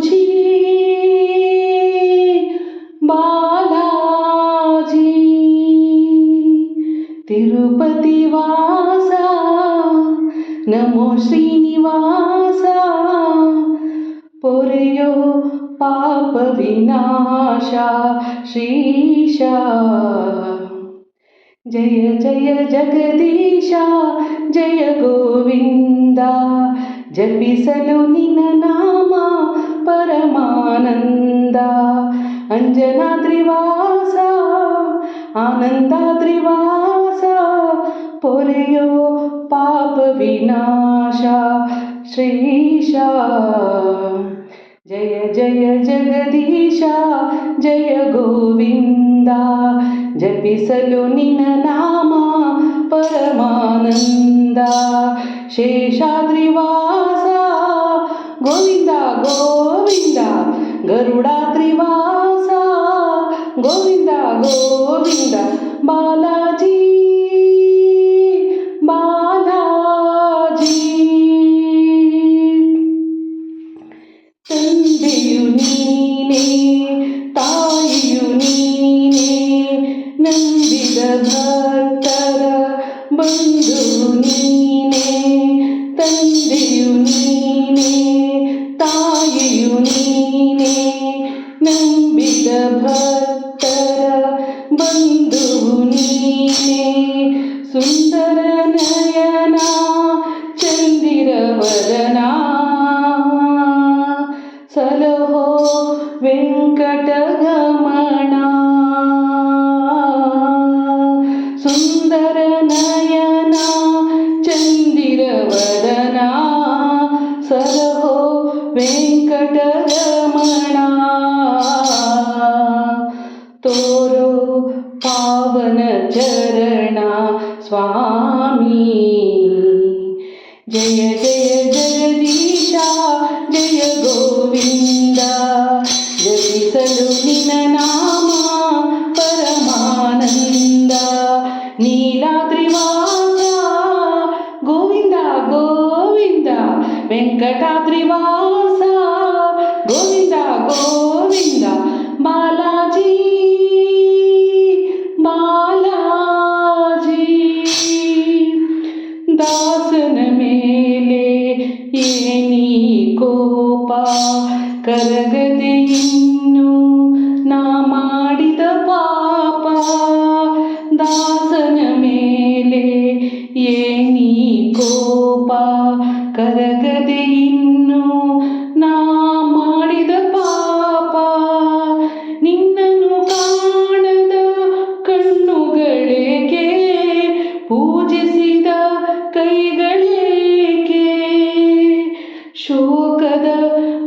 రుచి బాలాజీ. తిరుపతి వాస నమో శ్రీనివాస. పొరయో పాప వినాశ శ్రీష జయ జయ జగదీಶ జయ గోవింద. జపిసలు నిన్న నామా ಪರಮಾನಂದ ಅಂಜನಾದ್ರಿವಾಸ ಆನಂದಾದ್ರಿವಾಸ ಪೊರೆಯೋ ಪಾಪ ವಿನಾಶ ಶ್ರೀಶ ಜಯ ಜಯ ಜಗದೀಶ ಜಯ ಗೋವಿಂದ ಜಪಿಸಲು ನಿನ್ನ ನಾಮ ಪರಮಾನಂದ ಶೇಷಾದ್ರಿವಾಸ गोविंदा गोविंदा गरुडा त्रिवासा गोविंदा गोविंदा बालाजी heart. स्वामी जय जय जगदीशा जय गोविन्द ಕೋಪ ಕರಗದೆ ಇನ್ನು ನಾ ಮಾಡಿದ ಪಾಪ ದಾಸನ ಮೇಲೆ ಏನಿ ಕೋಪ ಕರಗದೆ ಶೋಕದ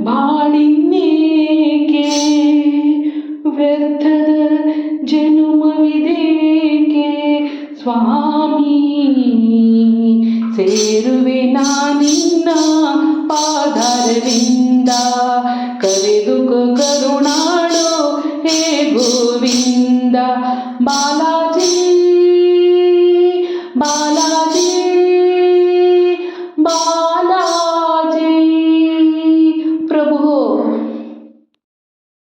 ಬಾಳಿನ್ನೇಕೆ? ವ್ಯರ್ಥದ ಜನುಮವಿದೇಕೆ? ಸ್ವಾಮಿ ಸೇರುವೆ ನಾನಿನ್ನ ಪಾದರವಿಂದ. ಕರೆದು ಕರುಣಾಡೋ ಹೇ ಗೋವಿಂದ. ಬಾಲ